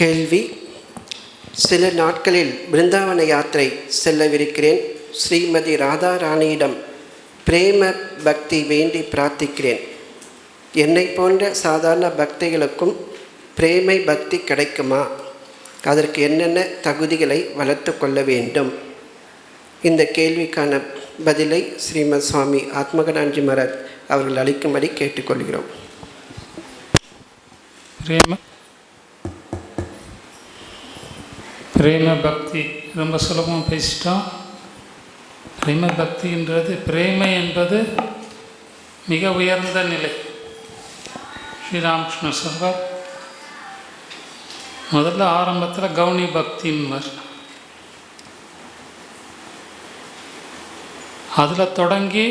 கேள்வி. சில நாட்களில் பிருந்தாவன யாத்திரை செல்லவிருக்கிறேன். ஸ்ரீமதி ராதாராணியிடம் பிரேம பக்தி வேண்டி பிரார்த்திக்கிறேன். என்னை போன்ற சாதாரண பக்திகளுக்கும் பிரேமை பக்தி கிடைக்குமா? அதற்கு என்னென்ன தகுதிகளை வளர்த்து கொள்ள வேண்டும்? இந்த கேள்விக்கான பதிலை ஸ்ரீமத் சுவாமி ஆத்மகடாஞ்சி மரத் அவர்கள் அளிக்கும்படி கேட்டுக்கொள்கிறோம். பிரேம பிரேம பக்தி ரொம்ப சுலபமாக பேசிட்டோம். பிரேம பக்தின்றது பிரேமை என்பது மிக உயர்ந்த நிலை. ஸ்ரீராமகிருஷ்ண சொல்வார் முதல்ல ஆரம்பத்தில் கவுனி பக்தின்வர். அதில் தொடங்கி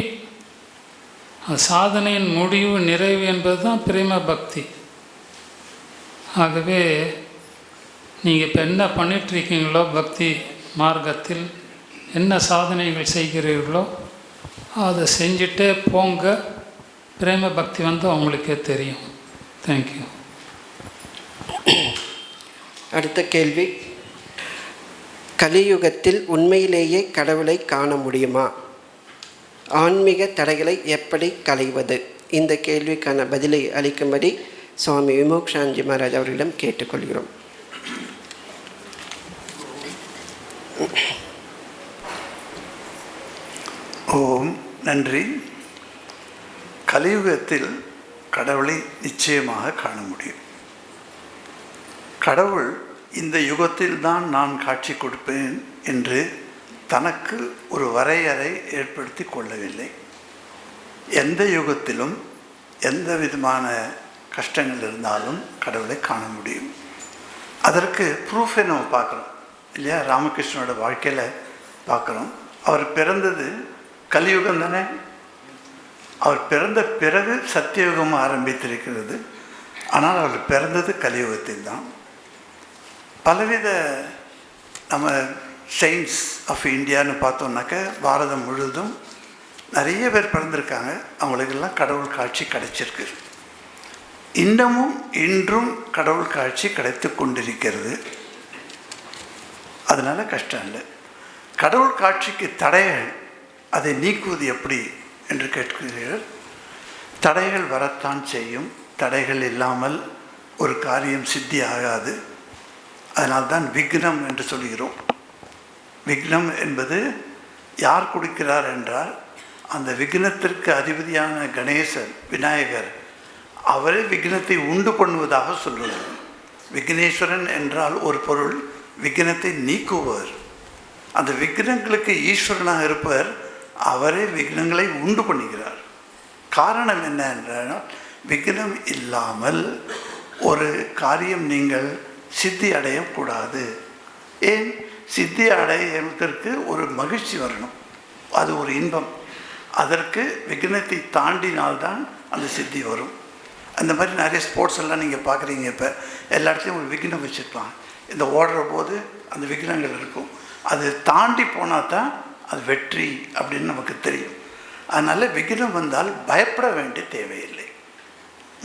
சாதனையின் முடிவு நிறைவு என்பது தான் பிரேம பக்தி ஆகவே நீங்கள் இப்போ என்ன பண்ணிகிட்ருக்கீங்களோ பக்தி மார்க்கத்தில் என்ன சாதனைகள் செய்கிறீர்களோ அதை செஞ்சுட்டே போங்க. பிரேம பக்தி வந்து அவங்களுக்கே தெரியும். தேங்க்யூ அடுத்த கேள்வி. கலியுகத்தில் உண்மையிலேயே கடவுளை காண முடியுமா? ஆன்மீக தடைகளை எப்படி களைவது? இந்த கேள்விக்கான பதிலை அளிக்கும்படி சுவாமி விமோக்ஷாஞ்சி மகாராஜ் அவர்களிடம் கேட்டுக்கொள்கிறோம். ஓம் நன்றி. கலியுகத்தில் கடவுளை நிச்சயமாக காண முடியும். கடவுள் இந்த யுகத்தில் தான் நான் காட்சி கொடுப்பேன் என்று தனக்கு ஒரு வரையறை ஏற்படுத்தி கொள்ளவில்லை. எந்த யுகத்திலும் எந்த விதமான கஷ்டங்கள் இருந்தாலும் கடவுளை காண முடியும். அதற்கு ப்ரூஃபை நம்ம பார்க்குறோம். இல்லையா? ராமகிருஷ்ணனோட வாழ்க்கையில் பார்க்குறோம். அவர் பிறந்தது கலியுகம் தானே? அவர் பிறந்த பிறகு சத்தியுகம் ஆரம்பித்திருக்கிறது. ஆனால் அவர் பிறந்தது கலியுகத்தில் தான். பலவித நம்ம செயின்ஸ் ஆஃப் இந்தியான்னு பார்த்தோம்னாக்க பாரதம் முழுவதும் நிறைய பேர் பிறந்திருக்காங்க. அவங்களுக்கெல்லாம் கடவுள் காட்சி கிடைச்சிருக்கு. இன்னமும் இன்றும் கடவுள் காட்சி கிடைத்து கொண்டிருக்கிறது. அதனால் கஷ்டம் இல்லை. கடவுள் காட்சிக்கு தடைகள் அதை நீக்குவது எப்படி என்று கேட்கிறீர்கள்? தடைகள் வரத்தான் செய்யும். தடைகள் இல்லாமல் ஒரு காரியம் சித்தி ஆகாது அதனால்தான் விக்னம் என்று சொல்கிறோம். விக்னம் என்பது யார் கொடுக்கிறார் என்றால் அந்த விக்னத்திற்கு அதிபதியான கணேசர் விநாயகர் அவரே விக்னத்தை உண்டு பண்ணுவதாக சொல்வது விக்னேஸ்வரன் என்றால் ஒரு பொருள் விக்னத்தை நீக்குவர் அந்த விக்னங்களுக்கு ஈஸ்வரனாக இருப்பவர் அவரே விக்னங்களை உண்டு பண்ணுகிறார் காரணம் என்ன என்றால் விக்னம் இல்லாமல் ஒரு காரியம் நீங்கள் சித்தி அடையக்கூடாது ஏன்? சித்தி அடையத்திற்கு ஒரு மகிழ்ச்சி வரணும். அது ஒரு இன்பம். அதற்கு விக்னத்தை தாண்டினால்தான் அந்த சித்தி வரும். அந்த மாதிரி நிறைய ஸ்போர்ட்ஸ் எல்லாம் நீங்கள் பார்க்குறீங்க இப்போ. எல்லா இடத்துலையும் ஒரு விக்னம் வச்சுருப்பாங்க. இந்த ஓடுற போது அந்த விக்னங்கள் இருக்கும். அது தாண்டி போனால் தான் அது வெற்றி அப்படின்னு நமக்கு தெரியும். அதனால் விக்னம் வந்தால் பயப்பட வேண்டிய தேவையில்லை.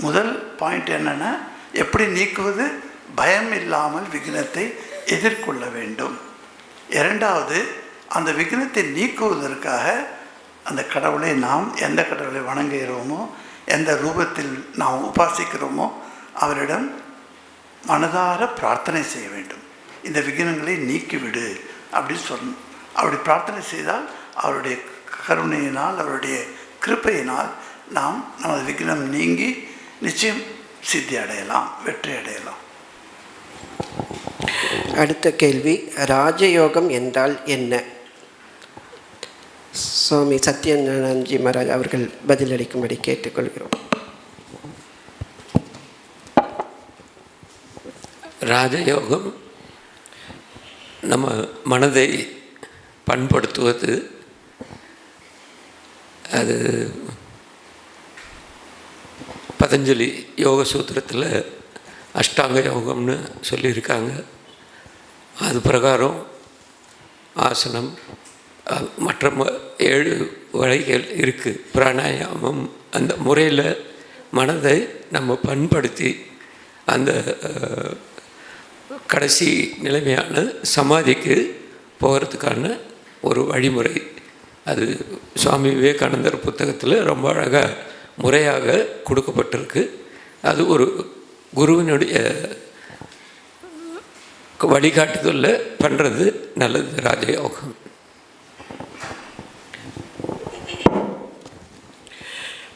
முதல் பாயிண்ட் என்னென்னா எப்படி நீக்குவது? பயம் இல்லாமல் விக்னத்தை எதிர்கொள்ள வேண்டும். இரண்டாவது அந்த விக்னத்தை நீக்குவதற்காக அந்த கடவுளை நாம் எந்த கடவுளை வணங்குகிறோமோ எந்த ரூபத்தில் நாம் உபாசிக்கிறோமோ அவரிடம் மனதார பிரார்த்தனை செய்ய வேண்டும். இந்த விக்னங்களை நீக்கிவிடு அப்படின்னு சொல்லணும் அப்படி பிரார்த்தனை செய்தால் அவருடைய கருணையினால் அவருடைய கிருப்பையினால் நாம் நமது விக்னம் நீங்கி நிச்சயம் சித்தி அடையலாம் வெற்றி அடையலாம். அடுத்த கேள்வி ராஜயோகம் என்றால் என்ன? சுவாமி சத்யநாராயணஜி மகாராஜ் அவர்கள் பதிலளிக்கும்படி கேட்டுக்கொள்கிறோம். ராஜயோகம் நம்ம மனதை பண்படுத்துவது. அது பதஞ்சலி யோக சூத்திரத்தில் அஷ்டாங்க யோகம்னு சொல்லியிருக்காங்க. அது பிரகாரம் ஆசனம் மற்ற ம- ஏழு வழிகள் இருக்குது பிராணாயாமம் அந்த முறையில் மனதை நம்ம பண்படுத்தி அந்த கடைசி நிலைமையான சமாதிக்கு போகிறதுக்கான ஒரு வழிமுறை. அது சுவாமி விவேகானந்தர் புத்தகத்தில் ரொம்ப அழகாக முறையாக கொடுக்கப்பட்டிருக்கு. அது ஒரு குருவினுடைய வழிகாட்டுதலில் பண்ணுறது நல்லது ராஜயோகம்.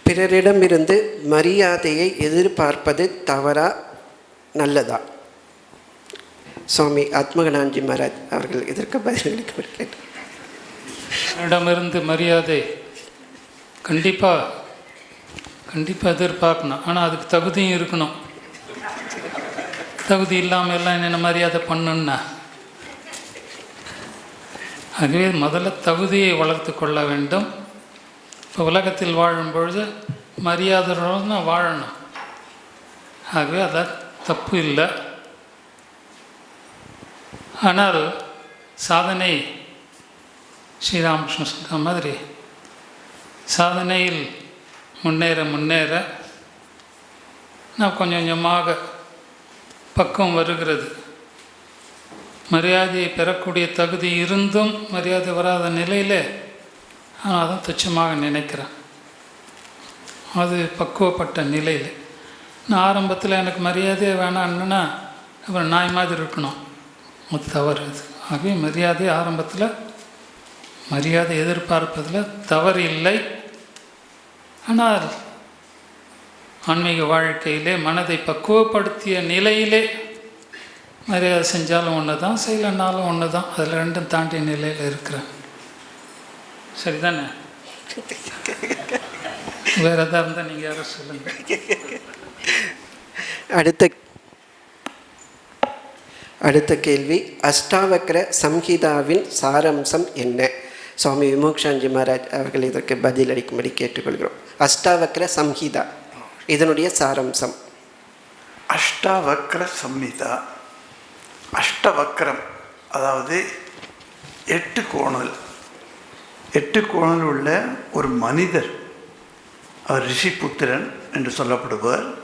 பிறரிடமிருந்து மரியாதையை எதிர்பார்ப்பது தவறா நல்லதா? சுவாமி ஆத்மகனாஞ்சி மகாராஜ் அவர்கள் இதற்கு பதிலளிக்க கிருஷ்ணனிடமிருந்து மரியாதை கண்டிப்பாக கண்டிப்பாக எதிர்பார்க்கணும். ஆனால் அதுக்கு தகுதியும் இருக்கணும். தகுதி இல்லாமல் எல்லாம் என்ன மரியாதை பண்ணுன்னா? ஆகவே முதல்ல தகுதியை வளர்த்து கொள்ள வேண்டும். இப்போ உலகத்தில் வாழும் பொழுது மரியாதையோடு தான் வாழணும். ஆகவே அதான் தப்பு இல்லை. ஆனால் சாதனை ஸ்ரீராமகிருஷ்ணன் சொன்ன மாதிரி சாதனையில் முன்னேற முன்னேற நான் கொஞ்சம் கொஞ்சமாக பக்குவம் வருகிறது. மரியாதையை பெறக்கூடிய தகுதி இருந்தும் மரியாதை வராத நிலையில் நான் அதை துச்சமாக நினைக்கிறேன். அது பக்குவப்பட்ட நிலையில். நான் ஆரம்பத்தில் எனக்கு மரியாதையே வேணான்னா அப்புறம் நாய் மாதிரி இருக்கணும். அது தவறு அது. ஆகவே மரியாதை ஆரம்பத்தில் மரியாதை எதிர்பார்ப்பதில் தவறு இல்லை ஆனால் ஆன்மீக வாழ்க்கையிலே மனதை பக்குவப்படுத்திய நிலையிலே மரியாதை செஞ்சாலும் ஒன்று தான் செய்யலைன்னாலும் ஒன்று தான் அதில் ரெண்டும் தாண்டிய நிலையில் இருக்கிறேன். சரிதானே? வேறு எதாவது இருந்தால் நீங்கள் யாரும் சொல்லுங்கள் அடுத்த அடுத்த கேள்வி அஷ்டாவக்கர சம்ஹிதாவின் சாரம்சம் என்ன? சுவாமி விமோக்ஷாஞ்சி மகாராஜ் அவர்கள் இதற்கு பதிலளிக்கும்படி கேட்டுக்கொள்கிறோம். அஷ்டாவக்ர சம்ஹிதா. இதனுடைய சாரம்சம். அஷ்டாவக்ர சம்ஹிதா. அஷ்டவக்ரம். அதாவது எட்டு கோணல். எட்டு கோணல் உள்ள ஒரு மனிதர். அவர் ரிஷிபுத்திரன் என்று சொல்லப்படுவார்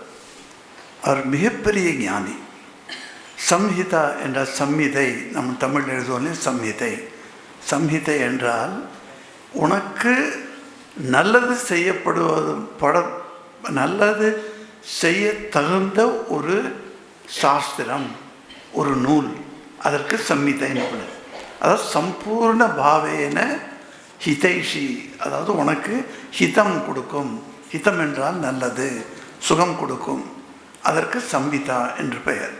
அவர் மிகப்பெரிய ஞானி. சம்ஹிதா என்ற சம்ஹிதை நம்ம தமிழ் எழுதுவோனே சம்ஹிதை. சம்ஹிதை என்றால் உனக்கு நல்லது செய்யப்படுவது பட நல்லது செய்ய தகுந்த ஒரு சாஸ்திரம் ஒரு நூல். அதற்கு சம்ஹிதைன்னு என்பது அதாவது சம்பூர்ண பாவேன ஹிதைஷி. அதாவது உனக்கு ஹிதம் கொடுக்கும். ஹிதம் என்றால் நல்லது சுகம் கொடுக்கும். அதற்கு சம்ஹிதா என்று பெயர்.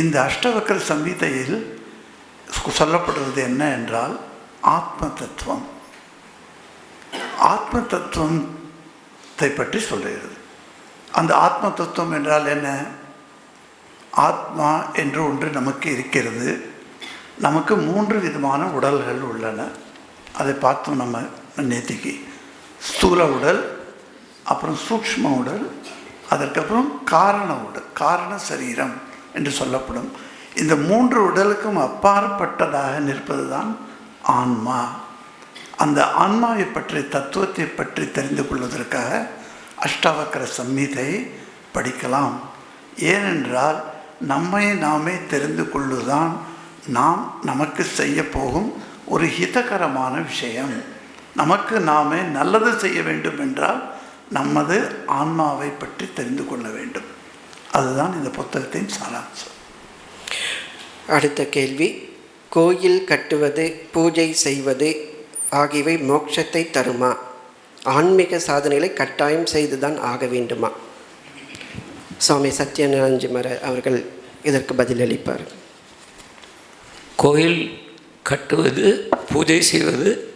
இந்த அஷ்டவக்கர சம்ஹிதையில் சொல்லப்படுவது என்ன என்றால் ஆத்ம தத்துவம் ஆத்ம தத்துவத்தை பற்றி சொல்லுகிறது. அந்த ஆத்ம தத்துவம் என்றால் என்ன? ஆத்மா என்று ஒன்று நமக்கு இருக்கிறது. நமக்கு மூன்று விதமான உடல்கள் உள்ளன. அதை பார்த்தோம் நம்ம நேத்திக்கு. ஸ்தூல உடல் அப்புறம் சூக்ஷ்ம உடல் அதற்கப்புறம் காரண உடல் காரண சரீரம் என்று சொல்லப்படும். இந்த மூன்று உடலுக்கும் அப்பாற்பட்டதாக நிற்பது தான் ஆன்மா. அந்த ஆன்மாவை பற்றி தத்துவத்தை பற்றி தெரிந்து கொள்வதற்காக அஷ்டாவக்கர சம்மீதை படிக்கலாம். ஏனென்றால் நம்மை நாமே தெரிந்து கொள்ளுதான் நாம் நமக்கு செய்ய போகும் ஒரு ஹிதகரமான விஷயம். நமக்கு நாமே நல்லது செய்ய வேண்டும் என்றால் நமது ஆன்மாவை பற்றி தெரிந்து கொள்ள வேண்டும். அதுதான் இந்த புத்தகத்தின் சாராம்சம். அடுத்த கேள்வி. கோயில் கட்டுவது பூஜை செய்வது ஆகியவை மோட்சத்தை தருமா? ஆன்மீக சாதனைகளை கட்டாயம் செய்துதான் ஆக வேண்டுமா? சுவாமி சத்யநாராயணஜி மர அவர்கள் இதற்கு பதிலளிப்பார் கோயில் கட்டுவது பூஜை செய்வது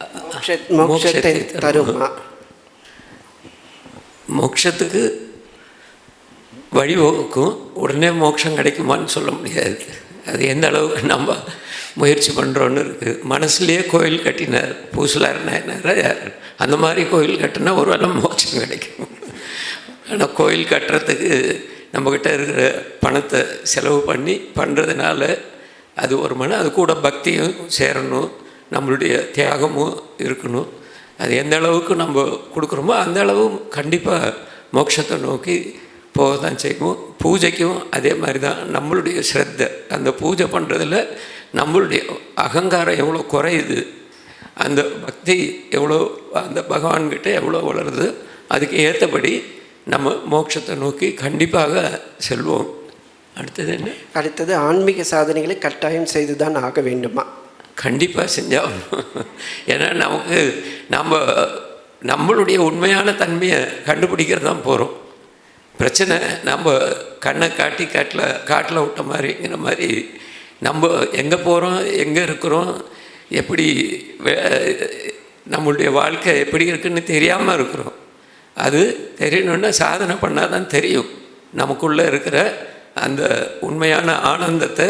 மோட்ச- மோட்சத்தை தருமா? மோட்சத்துக்கு வழிவகுக்கும். உடனே மோட்சம் கிடைக்குமான்னு சொல்ல முடியாது. அது எந்த அளவுக்கு நம்ம முயற்சி பண்ணுறோன்னு இருக்குது மனசுலேயே கோயில் கட்டினார் பூசலார் நாயனார் அந்த மாதிரி கோயில் கட்டினா ஒரு வேளை மோட்சம் கிடைக்கும். ஆனால் கோயில் கட்டுறதுக்கு நம்மக்கிட்ட இருக்கிற பணத்தை செலவு பண்ணி பண்ணுறதுனால அது ஒரு மன அது கூட பக்தியும் சேரணும் நம்மளுடைய தியாகமும் இருக்கணும். அது எந்த அளவுக்கு நம்ம கொடுக்குறோமோ அந்த அளவு கண்டிப்பாக மோட்சத்தை நோக்கி போக தான் செய்வோம். பூஜைக்கும் அதே மாதிரி தான் நம்மளுடைய ஸ்ரத்தை அந்த பூஜை பண்ணுறதுல நம்மளுடைய அகங்காரம் எவ்வளோ குறையுது அந்த பக்தி எவ்வளோ அந்த பகவான்கிட்ட எவ்வளோ வளருது அதுக்கு ஏற்றபடி நம்ம மோட்சத்தை நோக்கி கண்டிப்பாக செல்வோம். அடுத்தது என்ன? அடுத்தது ஆன்மீக சாதனைகளை கட்டாயம் செய்துதான் ஆக வேண்டுமா? கண்டிப்பாக செஞ்சாகணும் ஏன்னா நமக்கு நம்ம நம்மளுடைய உண்மையான தன்மையை கண்டுபிடிக்கிறது தான் போகிறோம் பிரச்சனை நம்ம கண்ணை காட்டி காட்டில் காட்டில் விட்ட மாதிரிங்கிற மாதிரி நம்ம எங்கே போகிறோம் எங்கே இருக்கிறோம் எப்படி நம்மளுடைய வாழ்க்கை எப்படி இருக்குன்னு தெரியாமல் இருக்கிறோம். அது தெரியணுன்னா சாதனை பண்ணால் தான் தெரியும். நமக்குள்ளே இருக்கிற அந்த உண்மையான ஆனந்தத்தை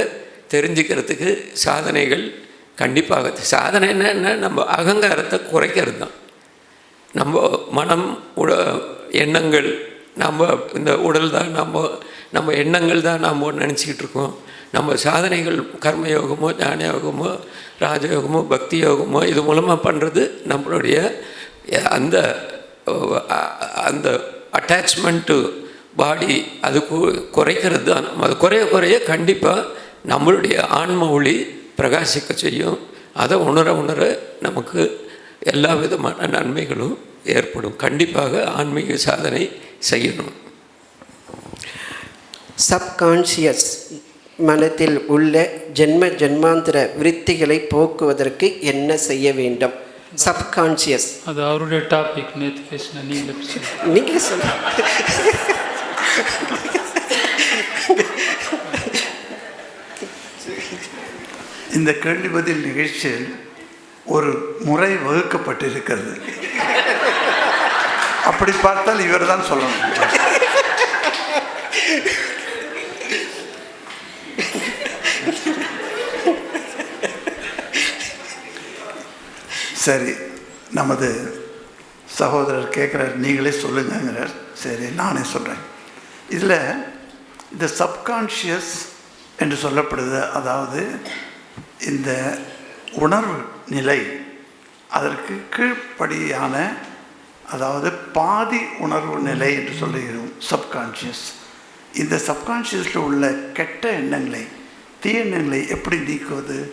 தெரிஞ்சுக்கிறதுக்கு சாதனைகள் கண்டிப்பாக சாதனை என்னன்னா நம்ம அகங்காரத்தை குறைக்கிறது தான் நம்ம மனம் உட எண்ணங்கள் நம்ம இந்த உடல் தான் நம்ம நம்ம எண்ணங்கள் தான் நாம் நினச்சிக்கிட்டு இருக்கோம். நம்ம சாதனைகள் கர்மயோகமோ ஞான யோகமோ ராஜயோகமோ பக்தி யோகமோ இது மூலமாக பண்ணுறது நம்மளுடைய அந்த அந்த அட்டாச்மெண்ட்டு பாடி அது குறைக்கிறது. தான் அது குறைய குறைய கண்டிப்பாக நம்மளுடைய ஆன்ம ஒளி பிரகாசிக்க செய்யும். அதை உணர உணர நமக்கு எல்லா விதமான நன்மைகளும் ஏற்படும். கண்டிப்பாக ஆன்மீக சாதனை செய்யணும். சப்கான்ஷியஸ் மனத்தில் உள்ள ஜென்ம ஜென்மாந்திர விருத்திகளை போக்குவதற்கு என்ன செய்ய வேண்டும்? சப்கான்ஷியஸ் அது அவருடைய டாபிக் நேற்று பேசின நீங்களே பேசுங்க நீங்க சொல்லுங்க. இந்த கேள்வி பதில் நிகழ்ச்சியில் ஒரு முறை வகுக்கப்பட்டிருக்கிறது. அப்படி பார்த்தால் இவர் தான் சொல்லணும். சரி நமது சகோதரர் கேட்குறார் நீங்களே சொல்லுங்கிறார் சரி நானே சொல்கிறேன் இதில் இந்த சப்கான்ஷியஸ் என்று சொல்லப்படுது அதாவது இந்த உணர்வு நிலை அதற்கு கீழ்ப்படியான அதாவது பாதி உணர்வு நிலை என்று சொல்லுகிறோம் சப்கான்ஷியஸ் இந்த சப்கான்ஷியஸில் உள்ள கெட்ட எண்ணங்களை தீய எண்ணங்களை எப்படி நீக்குவது?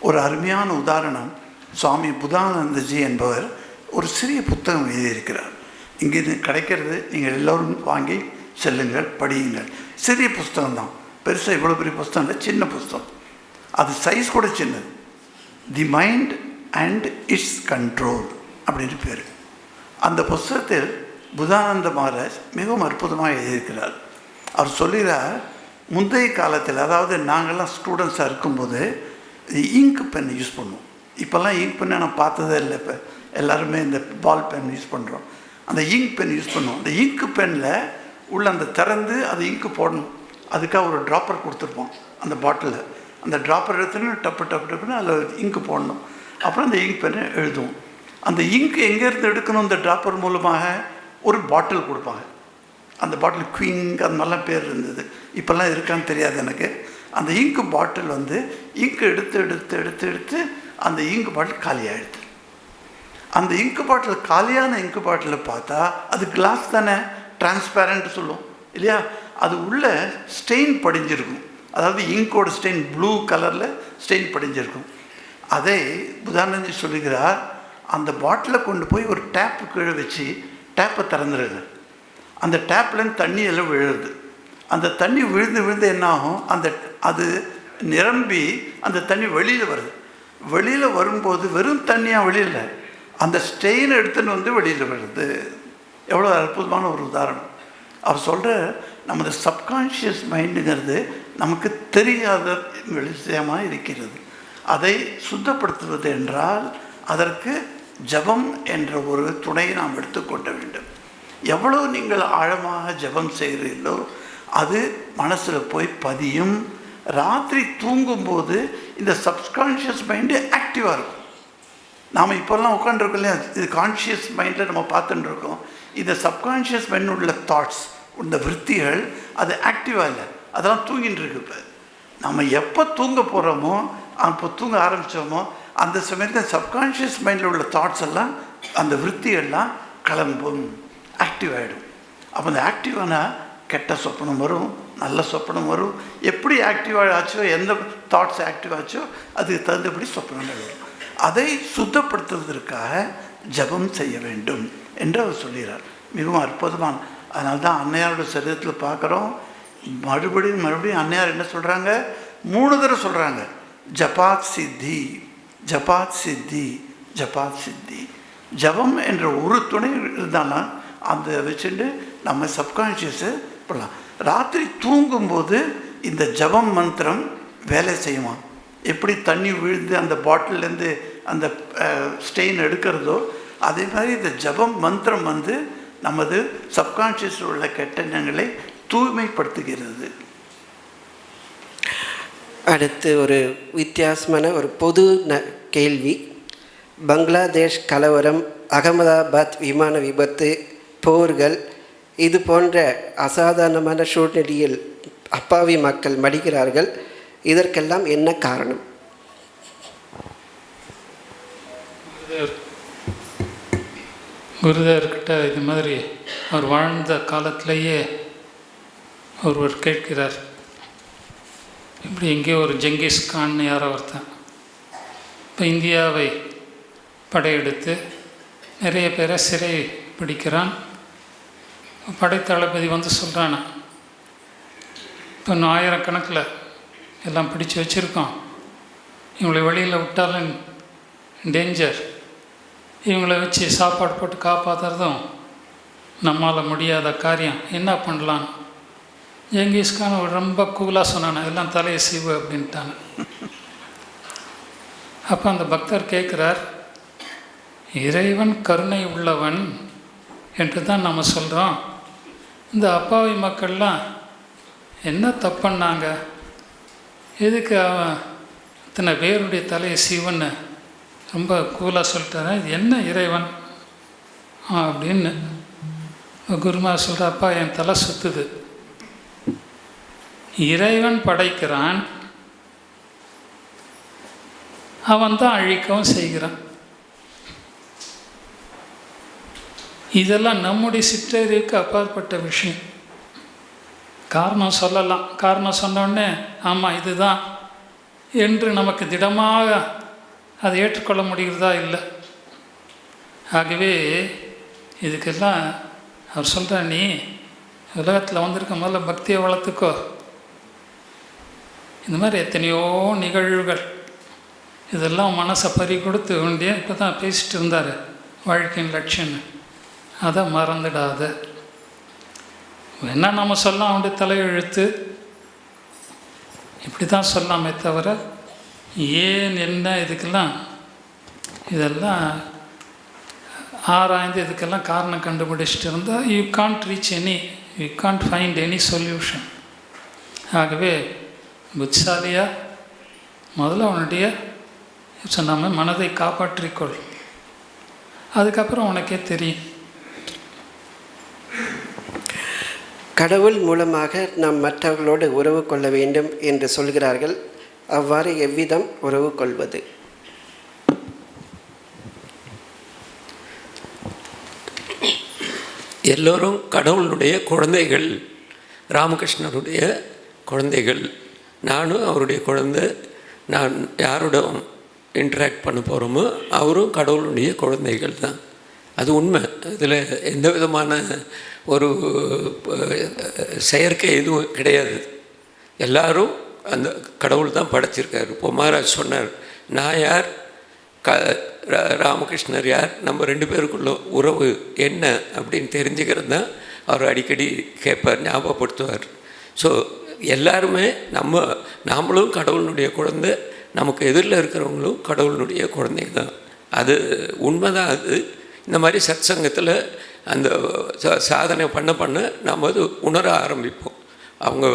ஒரு அருமையான உதாரணம் சுவாமி புதானந்தஜி என்பவர் ஒரு சிறிய புத்தகம் எழுதியிருக்கிறார். இங்கே கிடைக்கிறது நீங்கள் எல்லோரும் வாங்கி செல்லுங்கள் படியுங்கள். சிறிய புஸ்தகம் தான். பெருசாக இவ்வளோ பெரிய புஸ்தகம் இல்லை சின்ன புஸ்தகம். அது சைஸ் கூட சின்னது. The mind and it's control அப்படின்னு பேர். அந்த புஸ்தகத்தில் புதானந்த மகாராஜ் மிகவும் அற்புதமாக எழுதியிருக்கிறார். அவர் சொல்லுகிறார் முந்தைய காலத்தில் அதாவது நாங்கள்லாம் ஸ்டூடெண்ட்ஸாக இருக்கும்போது இங்க் பென் யூஸ் பண்ணுவோம். இப்போல்லாம் இங்க் பெண்ணை நான் பார்த்ததே இல்லை இப்போ. எல்லாருமே இந்த பால் பென் யூஸ் பண்ணுறோம் அந்த இங்க் பென் யூஸ் பண்ணுவோம். அந்த இங்க் பெனில் உள்ள அந்த திறந்து அது இங்க்கு போடணும். அதுக்காக ஒரு ட்ராப்பர் கொடுத்துருப்போம் அந்த பாட்டிலில் அந்த ட்ராப்பர் எடுத்துன்னு டப்பு டப்பு டப்புன்னு அதில் இங்க்கு போடணும். அப்புறம் அந்த இங்க் பெண்ணை எழுதுவோம். அந்த இங்க் எங்கேருந்து எடுக்கணும் இந்த ட்ராப்பர் மூலமாக ஒரு பாட்டில் கொடுப்பாங்க. அந்த பாட்டில் குயிங் அந்த மாதிரிலாம் பேர் இருந்தது. இப்போல்லாம் இருக்கான்னு தெரியாது எனக்கு. அந்த இங்கு பாட்டில் வந்து இங்கு எடுத்து எடுத்து எடுத்து எடுத்து அந்த இங்கு பாட்டில் காலியாகிடுது அந்த இங்கு பாட்டில் காலியான இங்கு பாட்டில் பார்த்தா அது கிளாஸ் தானே டிரான்ஸ்பேரண்ட் சொல்லும் இல்லையா? அது உள்ளே ஸ்டெயின் படிஞ்சிருக்கும். அதாவது இங்கோட ஸ்டெயின் ப்ளூ கலரில் ஸ்டெயின் படிஞ்சிருக்கும். அதை புதானந்தி சொல்லுகிறார் அந்த பாட்டிலை கொண்டு போய் ஒரு டேப்பு கீழே வச்சு டேப்பை திறந்துடுது அந்த டேப்லேருந்து தண்ணி எல்லாம் விழுது. அந்த தண்ணி விழுந்து விழுந்து என்ன ஆகும் அந்த அது நிரம்பி அந்த தண்ணி வெளியில் வருது. வெளியில் வரும்போது வெறும் தண்ணியாக வெளியில் அந்த ஸ்டெயின் எடுத்துன்னு வந்து வெளியில் வருது. எவ்வளோ அற்புதமான ஒரு உதாரணம். அவர் சொல்கிற நமது சப்கான்ஷியஸ் மைண்டுங்கிறது நமக்கு தெரியாத விஷயமாக இருக்கிறது. அதை சுத்தப்படுத்துவது என்றால் அதற்கு ஜபம் என்ற ஒரு துணையை நாம் எடுத்துக்கொள்ள வேண்டும். எவ்வளோ நீங்கள் ஆழமாக ஜெபம் செய்கிறீர்களோ அது மனசில் போய் பதியும். ராத்திரி தூங்கும்போது இந்த சப்கான்ஷியஸ் மைண்டு ஆக்டிவாக இருக்கும். நாம் இப்போல்லாம் உட்காந்துருக்கோம் இல்லையா? இது கான்ஷியஸ் மைண்டில் நம்ம பார்த்துட்டு இருக்கோம் இந்த சப்கான்ஷியஸ் மைண்ட் உள்ள தாட்ஸ் இந்த விற்த்திகள் அது ஆக்டிவாக இல்லை. அதெல்லாம் தூங்கிட்டு இருக்கு இப்போ. நம்ம எப்போ தூங்க போகிறோமோ அப்போ தூங்க ஆரம்பித்தோமோ அந்த சமயத்தில் சப்கான்ஷியஸ் மைண்டில் உள்ள தாட்ஸ் எல்லாம் அந்த விற்த்திகள்லாம் கிளம்பும். ஆக்டிவ் ஆகிடும் அப்போ அந்த ஆக்டிவான கெட்ட சொப்பனம் வரும் நல்ல சொப்பனம் வரும். எப்படி ஆக்டிவ் ஆச்சோ எந்த தாட்ஸ் ஆக்டிவ் ஆச்சோ அதுக்கு தகுந்தபடி சொப்பனங்கள் வரும் அதை சுத்தப்படுத்துவதற்காக ஜெபம் செய்ய வேண்டும் என்று அவர் சொல்கிறார். மிகவும் அற்புதமான. அதனால தான் அன்னையாரோட சரீரத்தில் பார்க்குறோம் மறுபடியும் மறுபடியும் அன்னையார் என்ன சொல்கிறாங்க மூணு தடவை சொல்கிறாங்க ஜபாத் சித்தி. ஜபாத் சித்தி ஜபாத் சித்தி ஜபம் என்ற ஒரு துணை இருந்தாலும் அந்த வச்சுட்டு நம்ம சப்கான்ஷியஸை பண்ணலாம் ராத்திரி தூங்கும்போது இந்த ஜபம் மந்திரம் வேலை செய்யுமா? எப்படி தண்ணி விழுந்து அந்த பாட்டிலேருந்து அந்த ஸ்டெயின் எடுக்கிறதோ அதே மாதிரி இந்த ஜபம் மந்திரம் வந்து நமது சப்கான்ஷியஸில் உள்ள கெட்ட எண்ணங்களை தூய்மைப்படுத்துகிறது. அடுத்து ஒரு வித்தியாசமான ஒரு பொது ந கேள்வி. பங்களாதேஷ் கலவரம் அகமதாபாத் விமான விபத்து போர்கள் இது போன்ற அசாதாரணமான சூழ்நிலையில் அப்பாவி மக்கள் மடிக்கிறார்கள் இதற்கெல்லாம் என்ன காரணம்? குருதேவர் குருதேவர்கிட்ட இது மாதிரி அவர் வாழ்ந்த காலத்திலேயே ஒருவர் கேட்கிறார். இப்படி எங்கேயோ ஒரு ஜெங்கிஸ்கான்னு யாரோ ஒருத்தன். இப்போ இந்தியாவை படையெடுத்து நிறைய பேரை சிறை பிடிக்கிறான். படைத்தளபதி வந்து சொல்கிறானா இப்போ இன்னும் ஆயிரக்கணக்கில் எல்லாம் பிடிச்சு வச்சுருக்கோம். இவங்களை வெளியில் விட்டாலும் டேஞ்சர் இவங்களை வச்சு சாப்பாடு போட்டு காப்பாற்றுறதும் நம்மால் முடியாத காரியம். என்ன பண்ணலாம்? ஜெங்கிஸ்கான் ரொம்ப கூலாக சொன்னானே எல்லாம் தலையை சீவு அப்படின்ட்டாங்க அப்போ அந்த பக்தர் கேட்குறார் இறைவன் கருணை உள்ளவன் என்று தான் நம்ம சொல்கிறோம் இந்த அப்பாவி மக்கள்லாம் என்ன தப்புன்னாங்க? எதுக்கு அவன் இத்தனை பேருடைய தலையை சீவன்னு ரொம்ப கூலாக சொல்லிட்டாரு. என்ன இறைவன்? அப்படின்னு குருமா சொல்கிறப்பா என் தலை சுற்றுது இறைவன் படைக்கிறான். அவன் தான் அழிக்கவும் செய்கிறான். இதெல்லாம் நம்முடைய சிற்றறிவுக்கு அப்பாற்பட்ட விஷயம். காரணம் சொல்லலாம். காரணம் சொன்னோடனே ஆமாம் இதுதான் என்று நமக்கு திடமாக அதை ஏற்றுக்கொள்ள முடிகிறதா இல்லை? ஆகவே இதுக்கெல்லாம் அவர் சொல்கிற நீ உலகத்தில் வந்திருக்க முதல்ல பக்தியை வளர்த்துக்கோ. இந்த மாதிரி எத்தனையோ நிகழ்வுகள். இதெல்லாம் மனசை பறி கொடுத்து வேண்டிய இப்போ தான் பேசிட்டு இருந்தார். வாழ்க்கையின் லட்சியம்னு அதை மறந்துடாத. என்ன நம்ம சொல்லலாம் அவனுடைய தலையெழுத்து. இப்படி தான் சொல்லாமே தவிர ஏன் என்ன இதுக்கெல்லாம் இதெல்லாம் ஆராய்ந்து இதுக்கெல்லாம் காரணம் கண்டுபிடிச்சிட்டு இருந்தால் you can't reach any you can't find any solution ஆகவே புத்திசாலியா? முதல்ல அவனுடைய சொன்னாம மனதை காப்பாற்றிக்கொள். அதுக்கப்புறம் உனக்கே தெரியும். கடவுள் மூலமாக நாம் மற்றவர்களோடு உறவு கொள்ள வேண்டும் என்று சொல்கிறார்கள். அவ்வாறு எவ்விதம் உறவு கொள்வது? எல்லோரும் கடவுளுடைய குழந்தைகள் ராமகிருஷ்ணருடைய குழந்தைகள். நானும் அவருடைய குழந்தை நான் யாரோட இன்ட்ராக்ட் பண்ண போகிறோமோ அவரும் கடவுளுடைய குழந்தைகள் தான். அது உண்மை. இதில் எந்த விதமான ஒரு செயற்கை எதுவும் கிடையாது. எல்லாரும் அந்த கடவுள் தான் படைச்சிருக்காரு. இப்போ மகாராஜ் சொன்னார் நான் யார்? க ரா- ராமகிருஷ்ணர் யார்? நம்ம ரெண்டு பேருக்குள்ள உறவு என்ன? அப்படின்னு தெரிஞ்சுக்கிறது தான் அவர் அடிக்கடி கேட்பார் ஞாபகப்படுத்துவார். ஸோ எல்லாருமே நம்ம நாமளும் கடவுளினுடைய குழந்தை நமக்கு எதிரில் இருக்கிறவங்களும் கடவுளினுடைய குழந்தை தான் அது உண்மைதான். அது இந்த மாதிரி சத்சங்கத்தில் அந்த சா- சாதனை பண்ண பண்ண நாம் அது உணர ஆரம்பிப்போம். அவங்க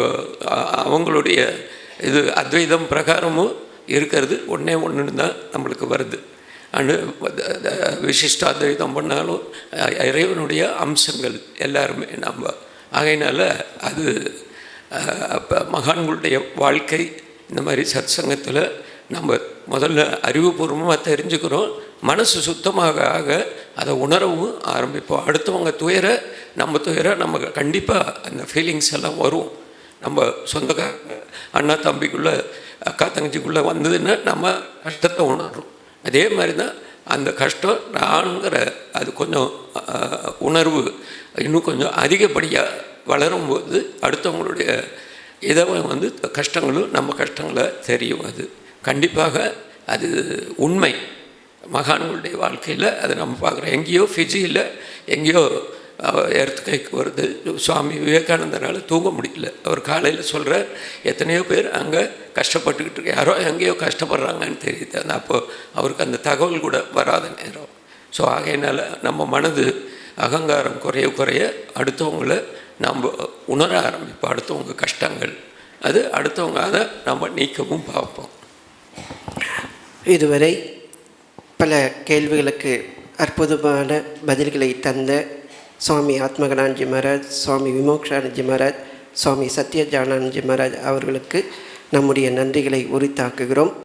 அவங்களுடைய இது அத்வைதம் பிரகாரமும் இருக்கிறது. ஒன்றே ஒன்றுன்னு தான் நம்மளுக்கு வருது. அண்டு விசிஷ்டாத்வைதம் பண்ணாலும் இறைவனுடைய அம்சங்கள் எல்லாருமே நம்ம. ஆகையினால அது அப்ப மகான்களுடைய வாழ்க்கை இந்த மாதிரி சத் சங்கத்தில் நம்ம முதல்ல அறிவுபூர்வமாக தெரிஞ்சுக்கிறோம். மனசு சுத்தமாக ஆக அதை உணரவும் ஆரம்பிப்போம். அடுத்தவங்க துயர நம்ம துயர நம்ம கண்டிப்பாக அந்த ஃபீலிங்ஸ் எல்லாம் வரும். நம்ம சொந்தக்காரங்க அண்ணா தம்பிக்குள்ளே அக்கா தங்கச்சிக்குள்ளே வந்ததுன்னா நம்ம கஷ்டத்தை உணர்றோம். அதே மாதிரி தான் அந்த கஷ்டம் நான்கிற அது கொஞ்சம் உணர்வு இன்னும் கொஞ்சம் அதிகப்படியாக வளரும்போது அடுத்தவங்களுடைய இதை வந்து கஷ்டங்களும் நம்ம கஷ்டங்களை தெரியும் அது. கண்டிப்பாக அது உண்மை. மகான்களுடைய வாழ்க்கையில் அதை நம்ம பார்க்குறோம். எங்கேயோ ஃபிஜியில் எங்கேயோ எர்த்துக்கைக்கு வருது. சுவாமி விவேகானந்தரால் தூங்க முடியல. அவர் காலையில் சொல்கிறார் எத்தனையோ பேர் அங்கே கஷ்டப்பட்டுக்கிட்டு இருக்கு யாரோ எங்கேயோ கஷ்டப்படுறாங்கன்னு தெரியுது. அந்த அப்போ அவருக்கு அந்த தகவல் கூட வராத நேரம். ஸோ ஆகையினால் நம்ம மனது அகங்காரம் குறைய குறைய அடுத்தவங்களை நம்ம உணர ஆரம்பிப்போம். அடுத்தவங்க கஷ்டங்கள். அது அடுத்தவங்க அதை நம்ம நீக்கவும் பார்ப்போம். இதுவரை பல கேள்விகளுக்கு அற்புதமான பதில்களை தந்த சுவாமி ஆத்மகனான்ஜி மகாராஜ் சுவாமி விமோக்ஷானஜி மகாராஜ் சுவாமி சத்யஜானானஜி மகாராஜ் அவர்களுக்கு நம்முடைய நன்றிகளை உரித்தாக்குகிறோம்.